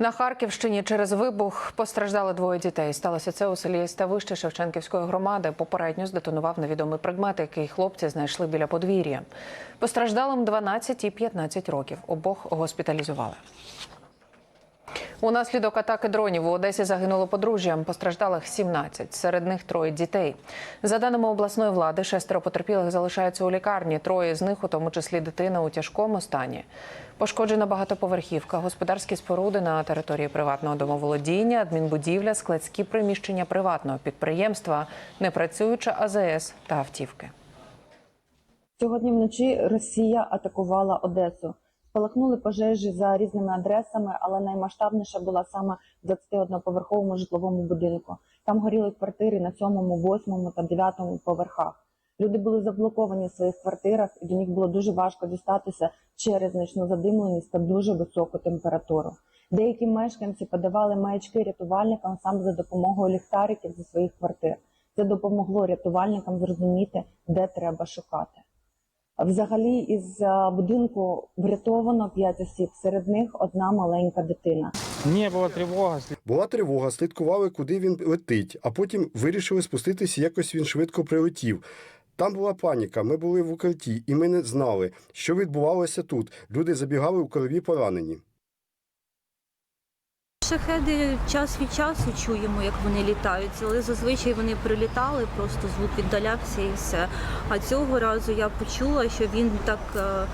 На Харківщині через вибух постраждали двоє дітей. Сталося це у селі Ставище Шевченківської громади. Попередньо здетонував невідомий предмет, який хлопці знайшли біля подвір'я. Постраждалим 12 і 15 років. Обох госпіталізували. Унаслідок атаки дронів у Одесі загинуло подружжя. Постраждалих 17, серед них троє дітей. За даними обласної влади, шестеро потерпілих залишаються у лікарні. Троє з них, у тому числі дитина, у тяжкому стані. Пошкоджена багатоповерхівка, господарські споруди на території приватного домоволодіння, адмінбудівля, складські приміщення приватного підприємства, непрацююча АЗС та автівки. Сьогодні вночі Росія атакувала Одесу. Спалахнули пожежі за різними адресами, але наймасштабніша була саме в 21-поверховому житловому будинку. Там горіли квартири на 7, 8 та 9 поверхах. Люди були заблоковані в своїх квартирах, і до них було дуже важко дістатися через значну задимленість та дуже високу температуру. Деякі мешканці подавали маячки рятувальникам саме за допомогою ліхтариків зі своїх квартир. Це допомогло рятувальникам зрозуміти, де треба шукати. Взагалі, із е, будинку врятовано 5 осіб. Серед них одна маленька дитина. Не була тривога. Була тривога, слідкували, куди він летить, а потім вирішили спуститися, якось він швидко прилетів. Там була паніка, ми були в укритті, і ми не знали, що відбувалося тут. Люди забігали у крові поранені. Шахеди час від часу чуємо, як вони літають, але зазвичай вони прилітали, просто звук віддалявся і все. А цього разу я почула, що він так е,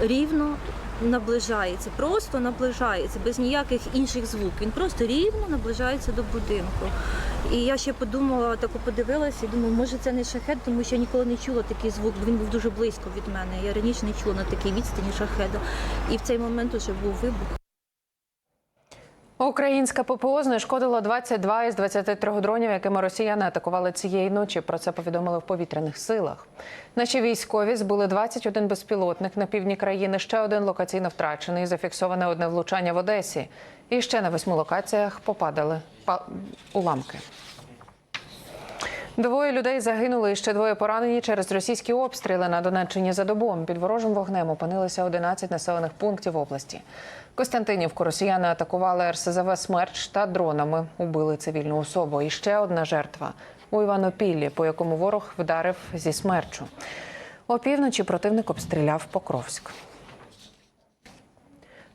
рівно наближається, просто наближається, без ніяких інших звуків. Він просто рівно наближається до будинку. І я ще подумала, тако подивилася і думаю, може це не шахет, тому що я ніколи не чула такий звук, бо він був дуже близько від мене. Я раніше не чула на такій відстані шахеда. І в цей момент уже був вибух. Українська ППО знешкодила 22 із 23 дронів, якими росіяни атакували цієї ночі. Про це повідомили в повітряних силах. Наші військові збили 21 безпілотник на півдні країни. Ще один локаційно втрачений. Зафіксоване одне влучання в Одесі. І ще на восьми локаціях попадали па- уламки. Двоє людей загинули і ще двоє поранені через російські обстріли на Донеччині за добу. Під ворожим вогнем опинилися 11 населених пунктів області. Костянтинівку росіяни атакували РСЗВ «Смерч» та дронами. Убили цивільну особу. І ще одна жертва у Іванопіллі, по якому ворог вдарив зі смерчу. Опівночі противник обстріляв Покровськ.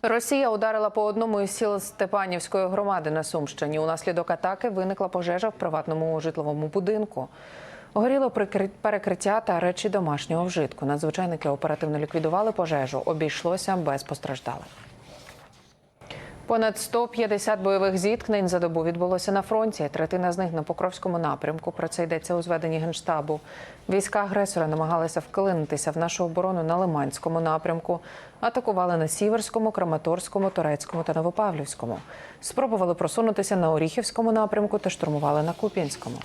Росія ударила по одному із сіл Степанівської громади на Сумщині. Унаслідок атаки виникла пожежа в приватному житловому будинку. Горіло перекриття та речі домашнього вжитку. Надзвичайники оперативно ліквідували пожежу. Обійшлося без постраждалих. Понад 150 бойових зіткнень за добу відбулося на фронті. Третина з них на Покровському напрямку. Про це йдеться у зведенні генштабу. Війська агресора намагалися вклинитися в нашу оборону на Лиманському напрямку. Атакували на Сіверському, Краматорському, Турецькому та Новопавлівському. Спробували просунутися на Оріхівському напрямку та штурмували на Куп'янському.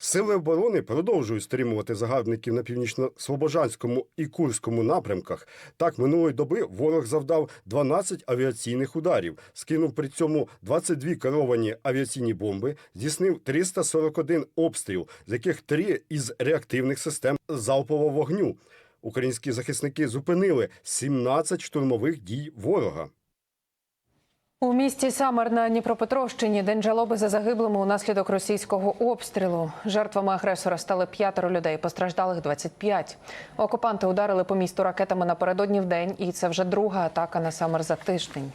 Сили оборони продовжують стримувати загарбників на північно-слобожанському і Курському напрямках. Так, минулої доби ворог завдав 12 авіаційних ударів, скинув при цьому 22 керовані авіаційні бомби, здійснив 341 обстріл, з яких 3 із реактивних систем залпового вогню. Українські захисники зупинили 17 штурмових дій ворога. У місті Самар на Дніпропетровщині день жалоби за загиблими унаслідок російського обстрілу. Жертвами агресора стали п'ятеро людей, постраждалих 25. Окупанти ударили по місту ракетами напередодні в день, і це вже друга атака на Самар за тиждень.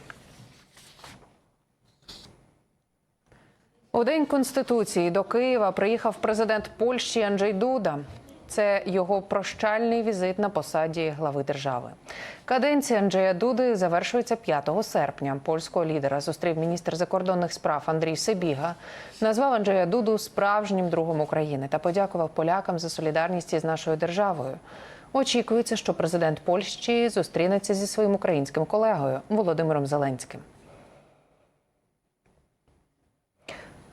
У день конституції до Києва приїхав президент Польщі Анджей Дуда. Це його прощальний візит на посаді глави держави. Каденція Анджея Дуди завершується 5 серпня. Польського лідера зустрів міністр закордонних справ Андрій Себіга. Назвав Анджея Дуду справжнім другом України та подякував полякам за солідарність із нашою державою. Очікується, що президент Польщі зустрінеться зі своїм українським колегою Володимиром Зеленським.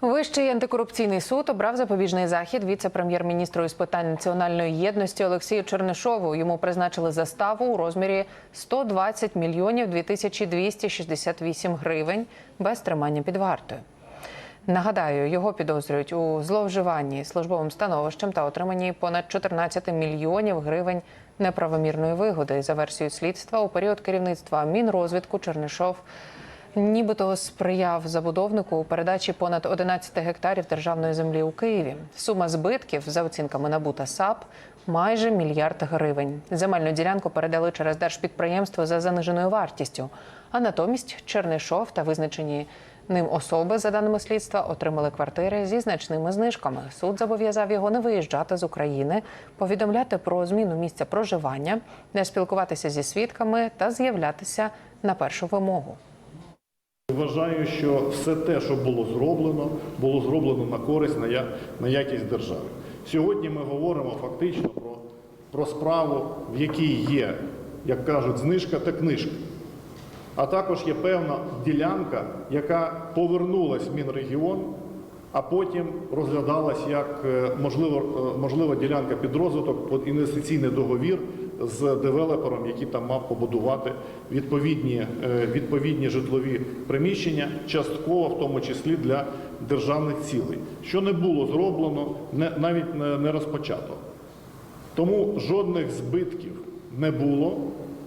Вищий антикорупційний суд обрав запобіжний захід віце-прем'єр-міністру із питань національної єдності Олексію Чернишову. Йому призначили заставу у розмірі 120 мільйонів 2268 гривень без тримання під вартою. Нагадаю, його підозрюють у зловживанні службовим становищем та отриманні понад 14 мільйонів гривень неправомірної вигоди. За версією слідства, у період керівництва Мінрозвитку Чернишов нібито сприяв забудовнику у передачі понад 11 гектарів державної землі у Києві. Сума збитків за оцінками НАБУ та САП майже мільярд гривень. Земельну ділянку передали через держпідприємство за заниженою вартістю. А натомість Чернишов та визначені ним особи, за даними слідства, отримали квартири зі значними знижками. Суд зобов'язав його не виїжджати з України, повідомляти про зміну місця проживання, не спілкуватися зі свідками та з'являтися на першу вимогу. Вважаю, що все те, що було зроблено, було зроблено на користь, на, якість держави. Сьогодні ми говоримо фактично про, про справу, в якій є, як кажуть, знижка та книжка. А також є певна ділянка, яка повернулась в Мінрегіон, а потім розглядалась як е, можливо, е, можлива ділянка під розвиток, під інвестиційний договір з девелопером, який там мав побудувати відповідні, е, відповідні житлові приміщення, частково в тому числі для державних цілей, що не було зроблено, навіть не, не розпочато. Тому жодних збитків не було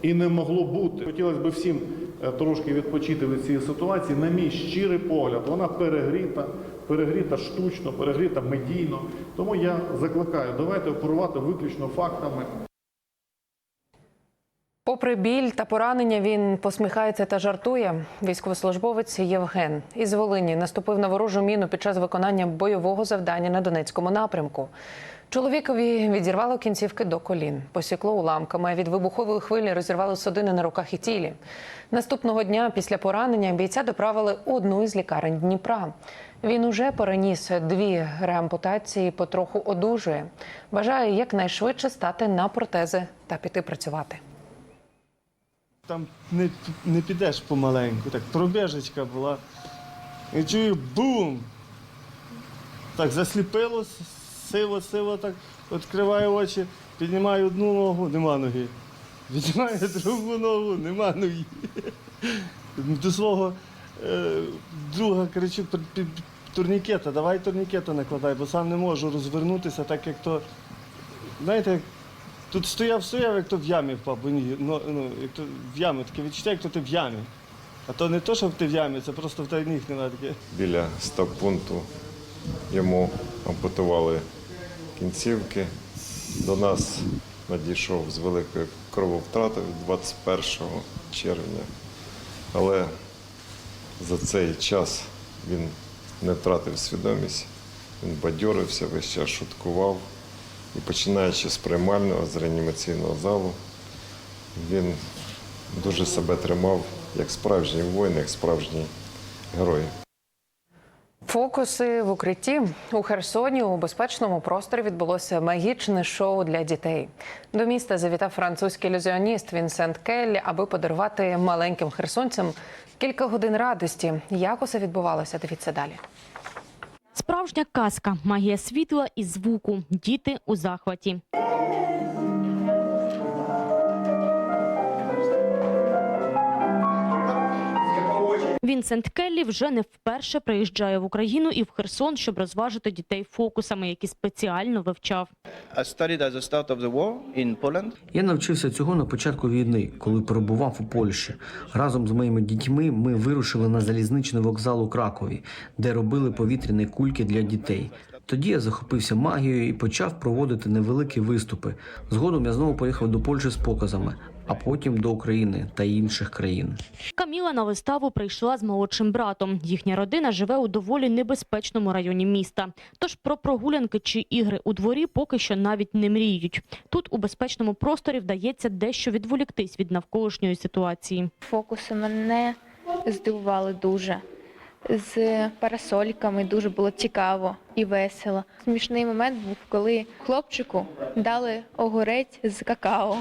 і не могло бути. Хотілося б всім е, трошки відпочити від цієї ситуації. На мій щирий погляд, вона перегріта, перегріта штучно, перегріта медійно. Тому я закликаю, давайте оперувати виключно фактами. Попри біль та поранення, він посміхається та жартує. Військовослужбовець Євген із Волині наступив на ворожу міну під час виконання бойового завдання на Донецькому напрямку. Чоловікові відірвало кінцівки до колін, посікло уламками. Від вибухової хвилі розірвало судини на руках і тілі. Наступного дня після поранення бійця доправили одну із лікарень Дніпра. Він уже переніс дві реампутації, потроху одужує. Бажає якнайшвидше стати на протези та піти працювати. Там не, не підеш помаленьку, так пробіжечка була. І чую бум! Так засліпило, сиво, сиво, так відкриваю очі, піднімаю одну ногу, нема ноги. Піднімаю другу ногу, нема ноги. До свого е, друга кричу «Пр- турнікета, давай турнікета накладай, бо сам не можу розвернутися, так як то. Знаєте, Тут стояв, стояв, як то в ямі впав, бо ні, ну, ну, як то в ямі, таке відчуття, як то ти в ямі. А то не то, що ти в ямі, це просто в ніг немає таке. біля стаб-пункту йому ампутували кінцівки. До нас надійшов з великою крововтратою 21 червня. Але за цей час він не втратив свідомість, він бадьорився, весь час шуткував. І починаючи з приймального, з реанімаційного залу, він дуже себе тримав як справжній воїн, як справжній герой. Фокуси в укритті у Херсоні у безпечному просторі відбулося магічне шоу для дітей. До міста завітав французький ілюзіоніст Вінсент Келлі, аби подарувати маленьким херсонцям кілька годин радості. Як усе відбувалося? Дивіться далі. Справжня казка, магія світла і звуку. Діти у захваті. Вінсент Келлі вже не вперше приїжджає в Україну і в Херсон, щоб розважити дітей фокусами, які спеціально вивчав. Я навчився цього на початку війни, коли перебував у Польщі. Разом з моїми дітьми ми вирушили на залізничний вокзал у Кракові, де робили повітряні кульки для дітей. Тоді я захопився магією і почав проводити невеликі виступи. Згодом я знову поїхав до Польщі з показами, а потім до України та інших країн. Каміла на виставу прийшла з молодшим братом. Їхня родина живе у доволі небезпечному районі міста. Тож про прогулянки чи ігри у дворі поки що навіть не мріють. Тут у безпечному просторі вдається дещо відволіктись від навколишньої ситуації. Фокуси мене здивували дуже. З парасольками дуже було цікаво і весело. Смішний момент був, коли хлопчику дали огурець з какао.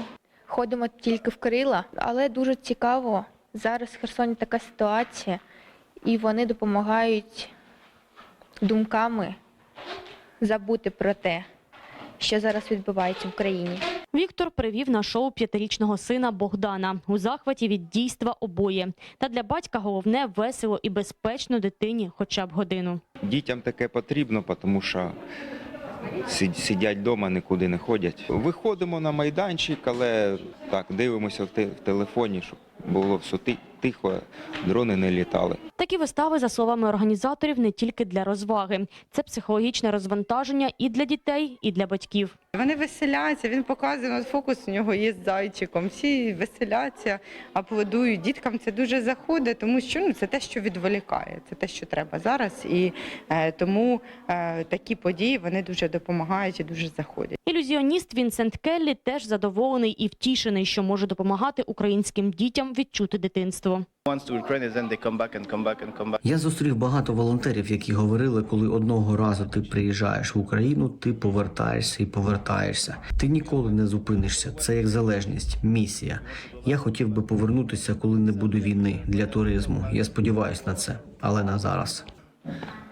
Ходимо тільки в крила, але дуже цікаво. Зараз в Херсоні така ситуація, і вони допомагають думками забути про те, що зараз відбувається в країні. Віктор привів на шоу п'ятирічного сина Богдана у захваті від дійства обоє. Та для батька головне весело і безпечно дитині хоча б годину. Дітям таке потрібно, тому що сидять вдома, нікуди не ходять. Виходимо на майданчик, але так, дивимося в те- телефоні, щоб було все ти- тихо, дрони не літали. Такі вистави, за словами організаторів, не тільки для розваги. Це психологічне розвантаження і для дітей, і для батьків. Вони веселяться, він показує, от фокус у нього є з зайчиком. Всі веселяться, аплодують. Діткам це дуже заходить, тому що ну, це те, що відволікає, це те, що треба зараз. І е, тому е, такі події вони дуже допомагають і дуже заходять. Ілюзіоніст Вінсент Келлі теж задоволений і втішений, що може допомагати українським дітям відчути дитинство. Я зустрів багато волонтерів, які говорили, коли одного разу ти приїжджаєш в Україну, ти повертаєшся і повертаєшся. Ти ніколи не зупинишся. Це як залежність, місія. Я хотів би повернутися, коли не буде війни для туризму. Я сподіваюся на це, але на зараз.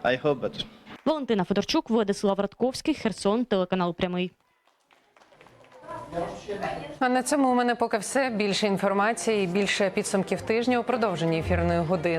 I hope Валентина Федорчук, Владислав Радковський, Херсон, телеканал Прямий. А на цьому у мене поки все. Більше інформації, більше підсумків тижня у продовженні ефірної години.